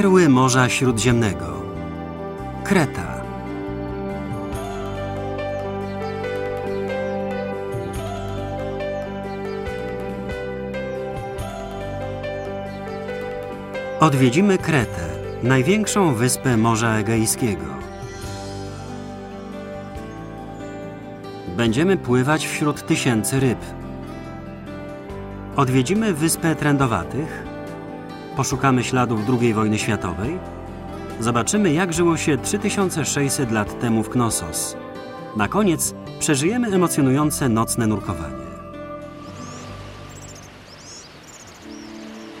Perły Morza Śródziemnego. Kreta. Odwiedzimy Kretę, największą wyspę Morza Egejskiego. Będziemy pływać wśród tysięcy ryb. Odwiedzimy wyspę Trędowatych, poszukamy śladów II wojny światowej, zobaczymy jak żyło się 3600 lat temu w Knossos. Na koniec przeżyjemy emocjonujące nocne nurkowanie.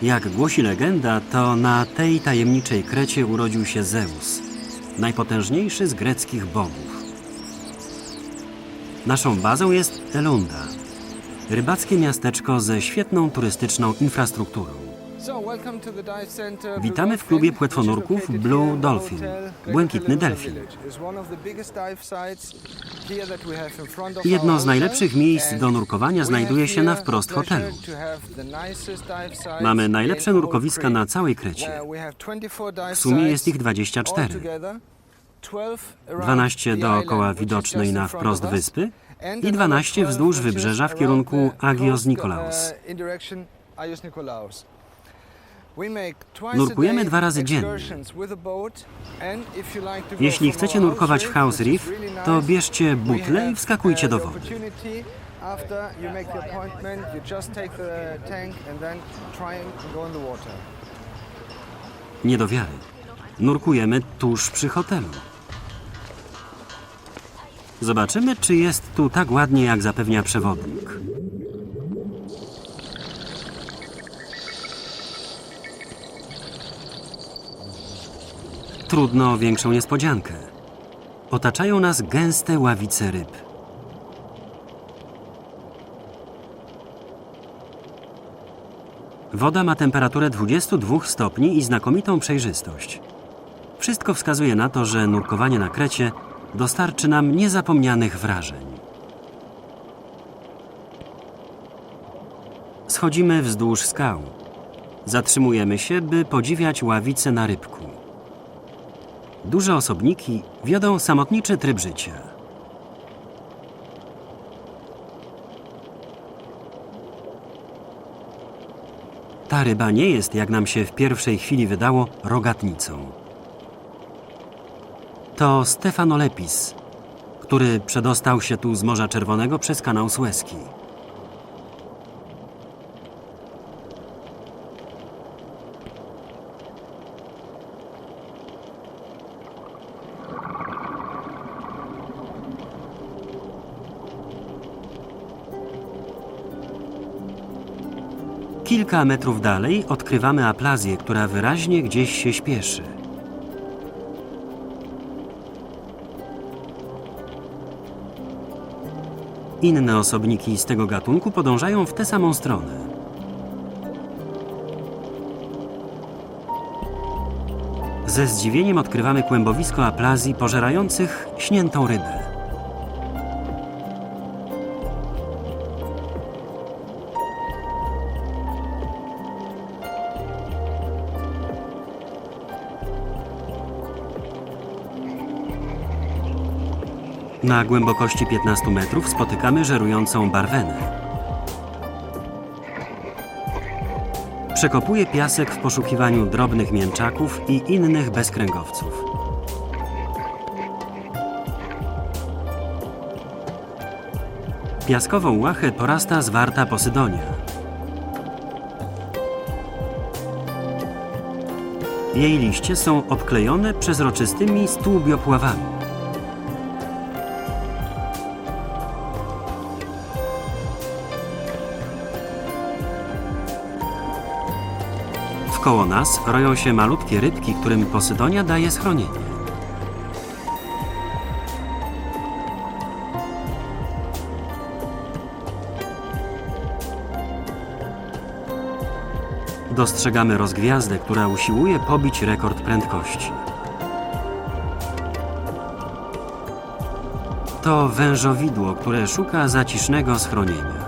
Jak głosi legenda, to na tej tajemniczej Krecie urodził się Zeus, najpotężniejszy z greckich bogów. Naszą bazą jest Elunda, rybackie miasteczko ze świetną turystyczną infrastrukturą. Witamy w klubie płetwonurków Blue Dolphin, błękitny delfin. Jedno z najlepszych miejsc do nurkowania znajduje się na wprost hotelu. Mamy najlepsze nurkowiska na całej Krecie. W sumie jest ich 24. 12 dookoła widocznej na wprost wyspy i 12 wzdłuż wybrzeża w kierunku Agios Nikolaos. Nurkujemy dwa razy dziennie. Jeśli chcecie nurkować w House Reef, to bierzcie butle i wskakujcie do wody. Nie do wiary. Nurkujemy tuż przy hotelu. Zobaczymy, czy jest tu tak ładnie, jak zapewnia przewodnik. Trudno o większą niespodziankę. Otaczają nas gęste ławice ryb. Woda ma temperaturę 22 stopni i znakomitą przejrzystość. Wszystko wskazuje na to, że nurkowanie na Krecie dostarczy nam niezapomnianych wrażeń. Schodzimy wzdłuż skał. Zatrzymujemy się, by podziwiać ławice na rybku. Duże osobniki wiodą samotniczy tryb życia. Ta ryba nie jest, jak nam się w pierwszej chwili wydało, rogatnicą. To Stefanolepis, który przedostał się tu z Morza Czerwonego przez kanał Suezki. Kilka metrów dalej odkrywamy aplazję, która wyraźnie gdzieś się śpieszy. Inne osobniki z tego gatunku podążają w tę samą stronę. Ze zdziwieniem odkrywamy kłębowisko aplazji pożerających śniętą rybę. Na głębokości 15 metrów spotykamy żerującą barwenę. Przekopuje piasek w poszukiwaniu drobnych mięczaków i innych bezkręgowców. Piaskową łachę porasta zwarta posydonia. Jej liście są obklejone przezroczystymi stłubiopławami. Wkoło nas roją się malutkie rybki, którym Posydonia daje schronienie. Dostrzegamy rozgwiazdę, która usiłuje pobić rekord prędkości. To wężowidło, które szuka zacisznego schronienia.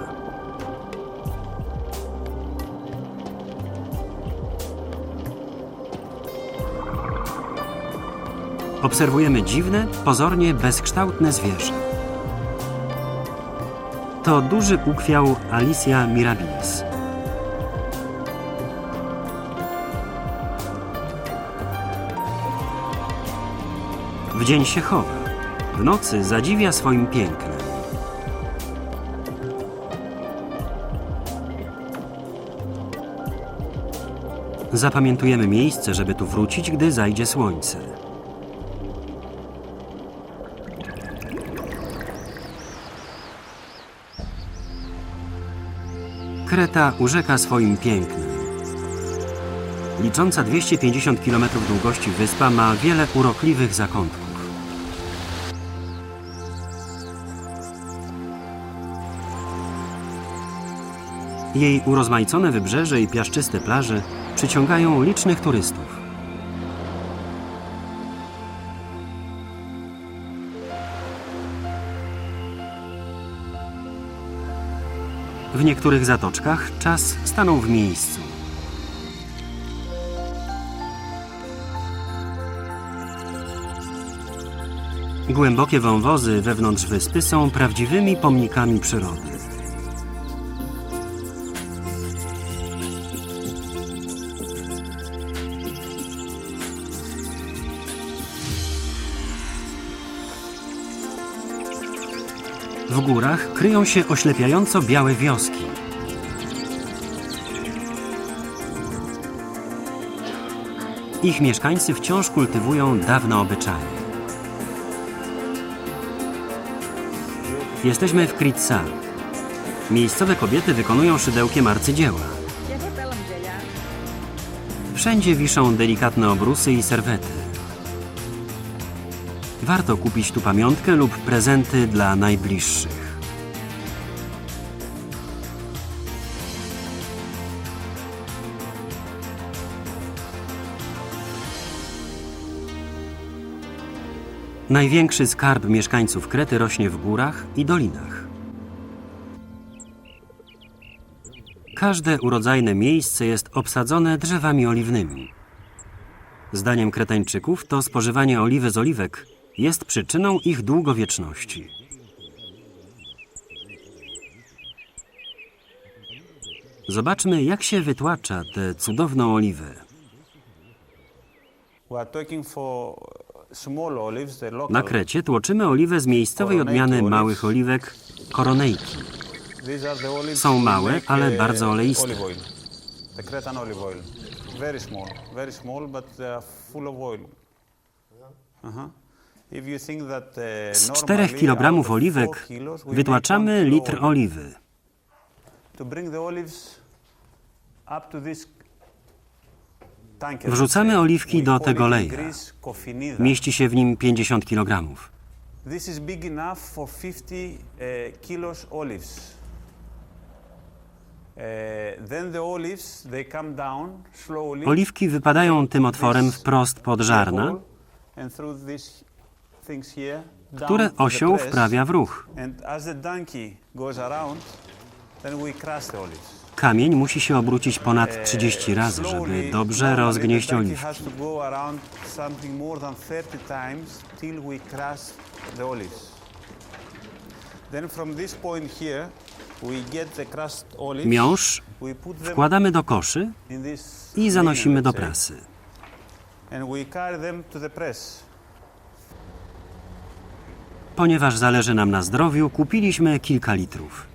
Obserwujemy dziwne, pozornie bezkształtne zwierzę. To duży ukwiał Alicia mirabilis. W dzień się chowa, w nocy zadziwia swoim pięknem. Zapamiętujemy miejsce, żeby tu wrócić, gdy zajdzie słońce. Kreta urzeka swoim pięknem. Licząca 250 km długości wyspa ma wiele urokliwych zakątków. Jej urozmaicone wybrzeże i piaszczyste plaże przyciągają licznych turystów. W niektórych zatoczkach czas stanął w miejscu. Głębokie wąwozy wewnątrz wyspy są prawdziwymi pomnikami przyrody. W górach kryją się oślepiająco białe wioski. Ich mieszkańcy wciąż kultywują dawne obyczaje. Jesteśmy w Kritsa. Miejscowe kobiety wykonują szydełkiem arcydzieła. Wszędzie wiszą delikatne obrusy i serwety. Warto kupić tu pamiątkę lub prezenty dla najbliższych. Największy skarb mieszkańców Krety rośnie w górach i dolinach. Każde urodzajne miejsce jest obsadzone drzewami oliwnymi. Zdaniem Kretańczyków to spożywanie oliwy z oliwek jest przyczyną ich długowieczności. Zobaczmy, jak się wytłacza tę cudowną oliwę. Na Krecie tłoczymy oliwę z miejscowej odmiany małych oliwek koronejki. Są małe, ale uh, bardzo oleiste. Very small, very small, but full of oil. Uh-huh. If Z normally 4 kg oliwek wytłaczamy litr oliwy. Wrzucamy oliwki do tego leja. Mieści się w nim 50 kg. This is big enough for 50 uh, kilos olives. Uh, then the olives they come down slowly. Oliwki wypadają tym otworem wprost pod żarna, które osioł wprawia w ruch. Kamień musi się obrócić ponad 30 razy, żeby dobrze rozgnieść oliwki. has to go around something more than 30 times till we crush the olives. Then from this point here, we get the crushed olives. Miąższ wkładamy do koszy i zanosimy do prasy. And we carry them to the press. Ponieważ zależy nam na zdrowiu, kupiliśmy kilka litrów.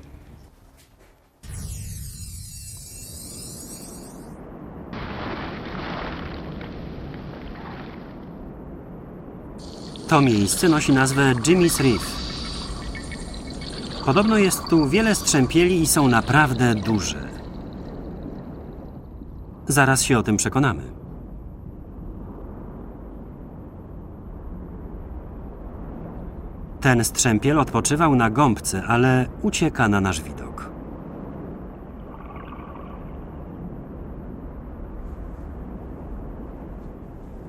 To miejsce nosi nazwę Jimmy's Reef. Podobno jest tu wiele strzępieli i są naprawdę duże. Zaraz się o tym przekonamy. Ten strzępiel odpoczywał na gąbce, ale ucieka na nasz widok.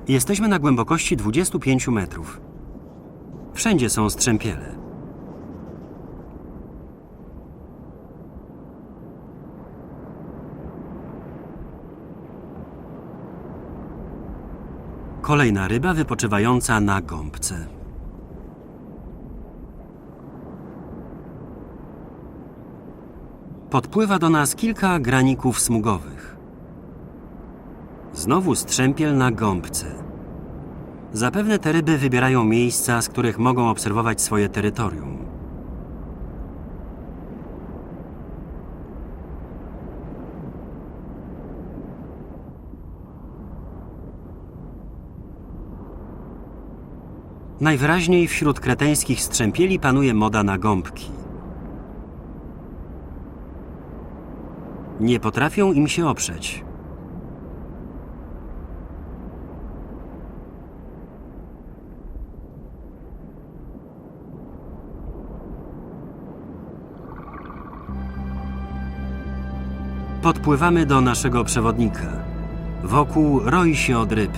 Jesteśmy na głębokości 25 metrów. Wszędzie są strzępiele. Kolejna ryba wypoczywająca na gąbce. Podpływa do nas kilka graników smugowych. Znowu strzępiel na gąbce. Zapewne te ryby wybierają miejsca, z których mogą obserwować swoje terytorium. Najwyraźniej wśród kreteńskich strzępieli panuje moda na gąbki. Nie potrafią im się oprzeć. Podpływamy do naszego przewodnika. Wokół roi się od ryb.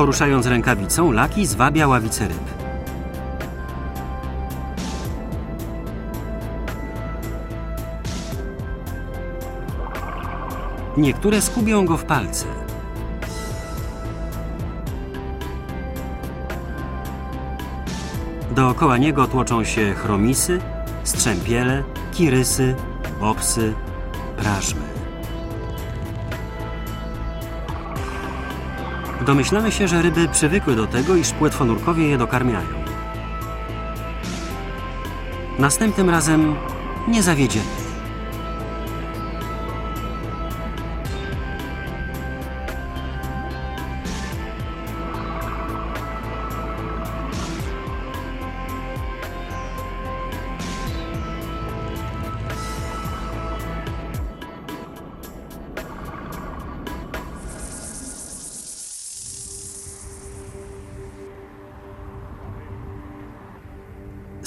Poruszając rękawicą, Laki zwabia ławice ryb. Niektóre skubią go w palce. Dookoła niego tłoczą się chromisy, strzępiele, kirysy, bobsy, prażmy. Domyślamy się, że ryby przywykły do tego, iż płetwonurkowie je dokarmiają. Następnym razem nie zawiedziemy.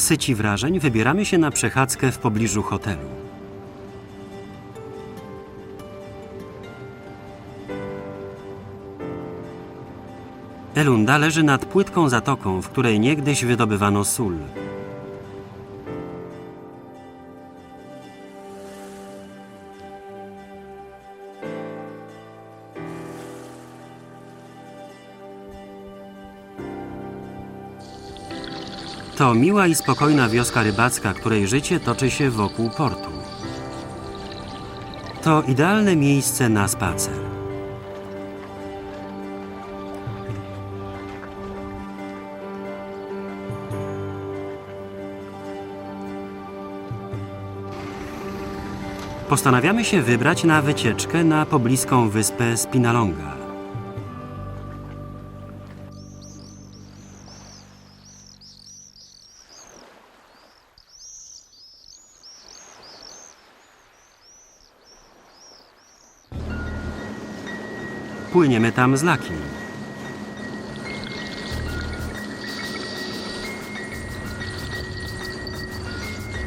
Syci wrażeń wybieramy się na przechadzkę w pobliżu hotelu. Elunda leży nad płytką zatoką, w której niegdyś wydobywano sól. To miła i spokojna wioska rybacka, której życie toczy się wokół portu. To idealne miejsce na spacer. Postanawiamy się wybrać na wycieczkę na pobliską wyspę Spinalonga. Płyniemy tam z Lakim.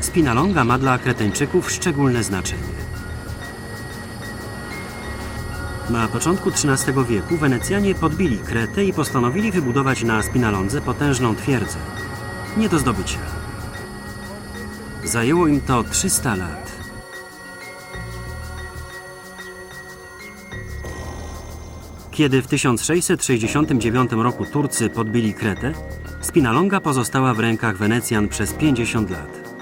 Spinalonga ma dla Kreteńczyków szczególne znaczenie. Na początku XIII wieku Wenecjanie podbili Kretę i postanowili wybudować na Spinalondze potężną twierdzę. Nie do zdobycia. Zajęło im to 300 lat. Kiedy w 1669 roku Turcy podbili Kretę, Spinalonga pozostała w rękach Wenecjan przez 50 lat.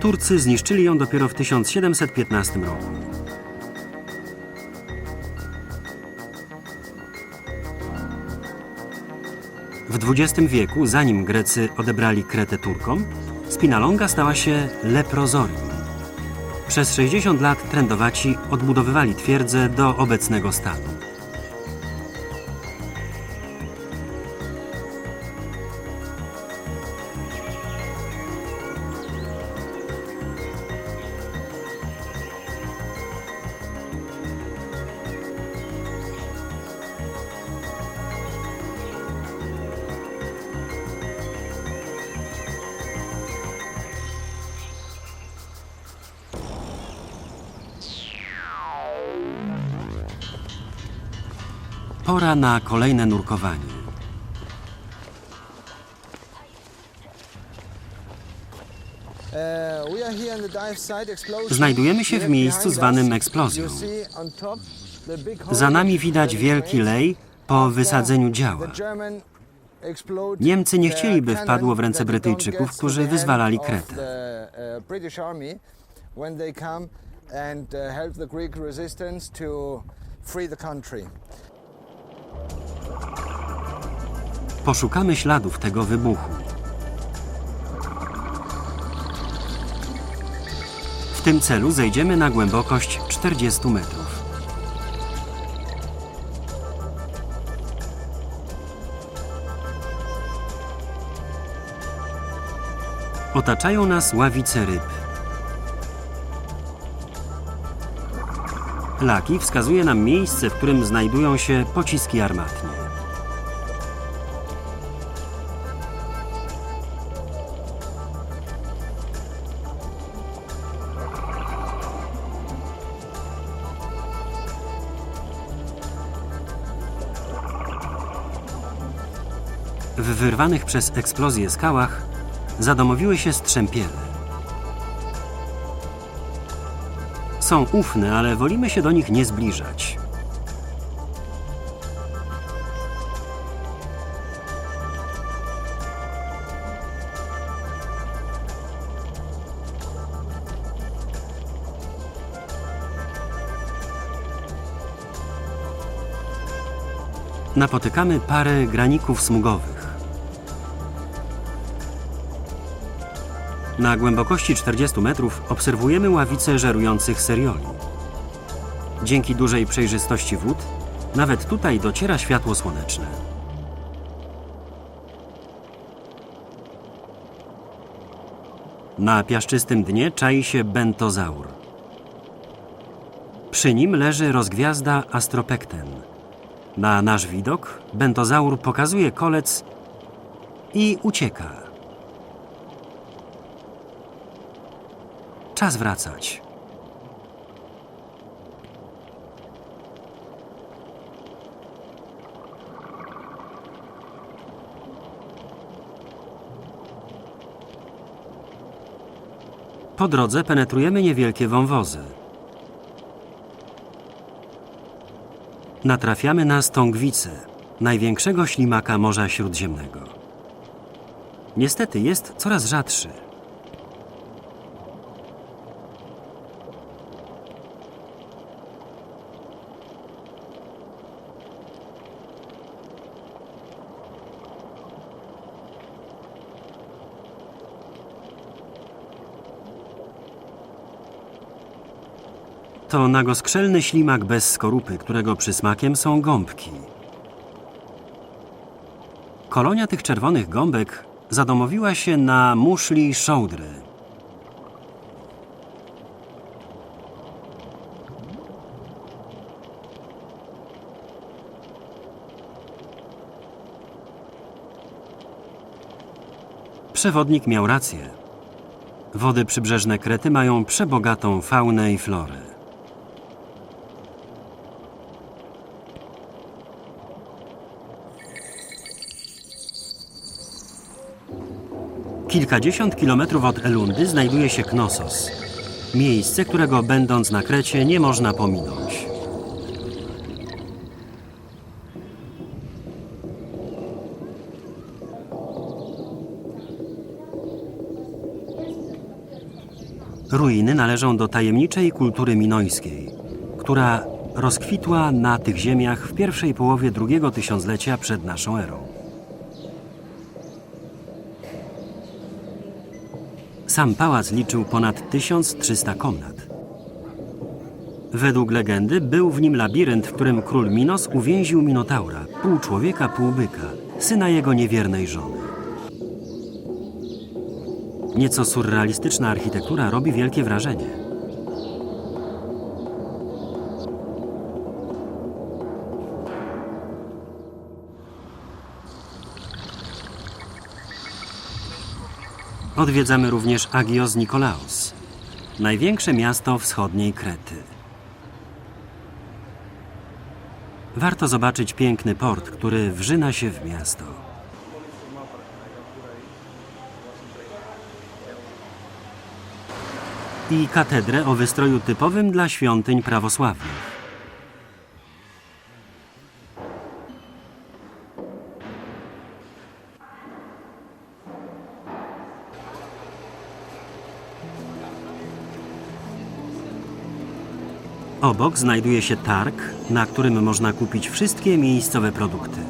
Turcy zniszczyli ją dopiero w 1715 roku. W XX wieku, zanim Grecy odebrali Kretę Turkom, Spinalonga stała się leprozorium. Przez 60 lat trendowaci odbudowywali twierdzę do obecnego stanu. Pora na kolejne nurkowanie. Znajdujemy się w miejscu zwanym eksplozją. Za nami widać wielki lej po wysadzeniu działa. Niemcy nie chcieliby wpadło w ręce Brytyjczyków, którzy wyzwalali Kretę. Poszukamy śladów tego wybuchu. W tym celu zejdziemy na głębokość 40 metrów. Otaczają nas ławice ryb. Laki wskazuje nam miejsce, w którym znajdują się pociski armatnie. W wyrwanych przez eksplozję skałach zadomowiły się strzępiele. Są ufne, ale wolimy się do nich nie zbliżać. Napotykamy parę graników smugowych. Na głębokości 40 metrów obserwujemy ławicę żerujących serioli. Dzięki dużej przejrzystości wód, nawet tutaj dociera światło słoneczne. Na piaszczystym dnie czai się bentozaur. Przy nim leży rozgwiazda Astropekten. Na nasz widok bentozaur pokazuje kolec i ucieka. Czas wracać. Po drodze penetrujemy niewielkie wąwozy. Natrafiamy na stągwicę, największego ślimaka Morza Śródziemnego. Niestety jest coraz rzadszy. To nagoskrzelny ślimak bez skorupy, którego przysmakiem są gąbki. Kolonia tych czerwonych gąbek zadomowiła się na muszli szołdry. Przewodnik miał rację. Wody przybrzeżne Krety mają przebogatą faunę i florę. Kilkadziesiąt kilometrów od Elundy znajduje się Knossos. Miejsce, którego będąc na Krecie nie można pominąć. Ruiny należą do tajemniczej kultury minojskiej, która rozkwitła na tych ziemiach w pierwszej połowie drugiego tysiąclecia przed naszą erą. Sam pałac liczył ponad 1300 komnat. Według legendy był w nim labirynt, w którym król Minos uwięził Minotaura, pół człowieka, pół byka, syna jego niewiernej żony. Nieco surrealistyczna architektura robi wielkie wrażenie. Odwiedzamy również Agios Nikolaos, największe miasto wschodniej Krety. Warto zobaczyć piękny port, który wrzyna się w miasto. I katedrę o wystroju typowym dla świątyń prawosławnych. Obok znajduje się targ, na którym można kupić wszystkie miejscowe produkty.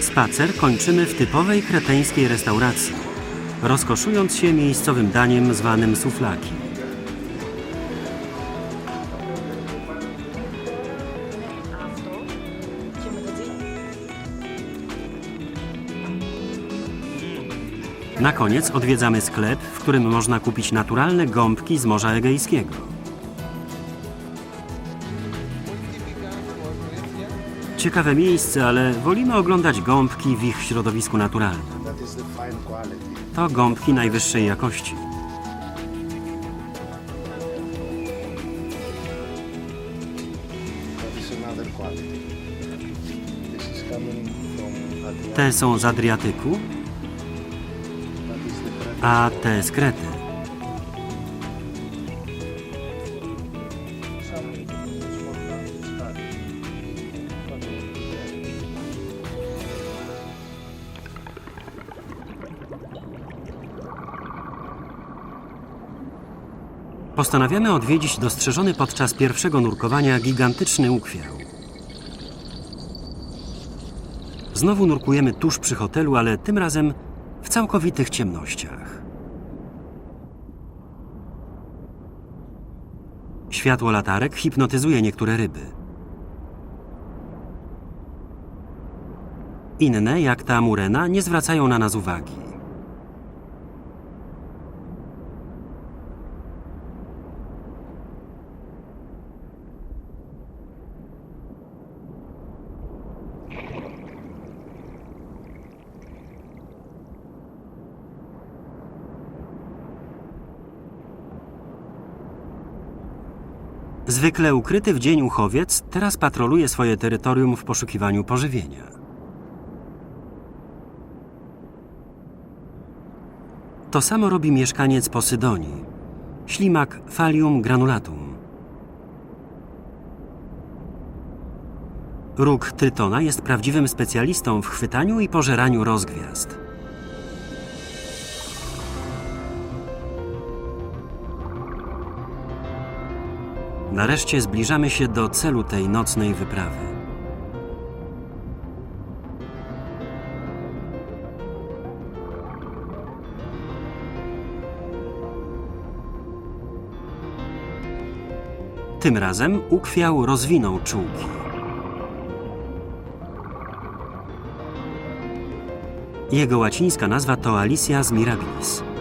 Spacer kończymy w typowej kreteńskiej restauracji, rozkoszując się miejscowym daniem zwanym suflaki. Na koniec odwiedzamy sklep, w którym można kupić naturalne gąbki z Morza Egejskiego. Ciekawe miejsce, ale wolimy oglądać gąbki w ich środowisku naturalnym. To gąbki najwyższej jakości. Te są z Adriatyku, a te z. Postanawiamy odwiedzić dostrzeżony podczas pierwszego nurkowania gigantyczny ukwiał. Znowu nurkujemy tuż przy hotelu, ale tym razem całkowitych ciemnościach. Światło latarek hipnotyzuje niektóre ryby. Inne, jak ta murena, nie zwracają na nas uwagi. Zwykle ukryty w dzień uchowiec teraz patroluje swoje terytorium w poszukiwaniu pożywienia. To samo robi mieszkaniec Posydonii, ślimak Phalium granulatum. Róg Trytona jest prawdziwym specjalistą w chwytaniu i pożeraniu rozgwiazd. Nareszcie zbliżamy się do celu tej nocnej wyprawy. Tym razem ukwiał rozwinął czułki. Jego łacińska nazwa to Alicia mirabilis.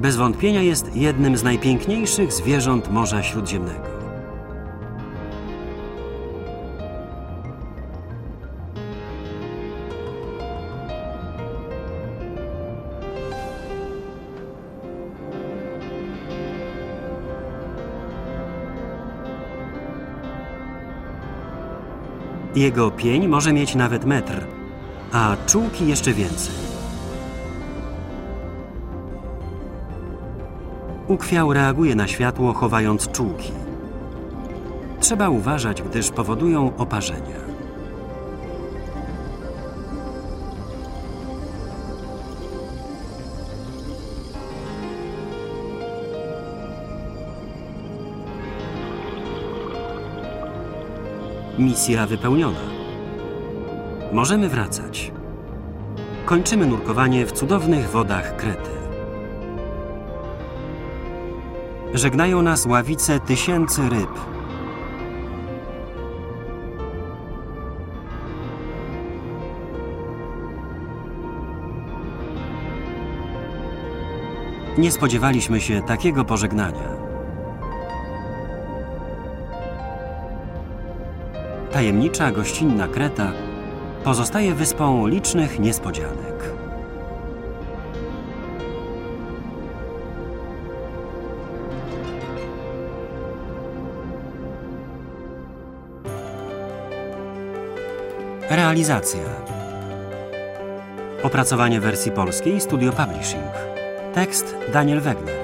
Bez wątpienia jest jednym z najpiękniejszych zwierząt Morza Śródziemnego. Jego pień może mieć nawet metr, a czułki jeszcze więcej. Ukwiał reaguje na światło, chowając czułki. Trzeba uważać, gdyż powodują oparzenia. Misja wypełniona. Możemy wracać. Kończymy nurkowanie w cudownych wodach Krety. Żegnają nas ławice tysięcy ryb. Nie spodziewaliśmy się takiego pożegnania. tajemnicza gościnna Kreta pozostaje wyspą licznych niespodzianek. Realizacja. Opracowanie wersji polskiej Studio Publishing. Tekst Daniel Wegner.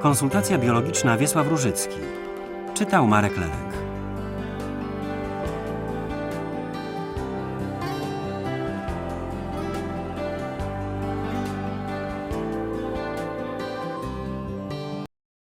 Konsultacja biologiczna Wiesław Różycki. Czytał Marek Lelek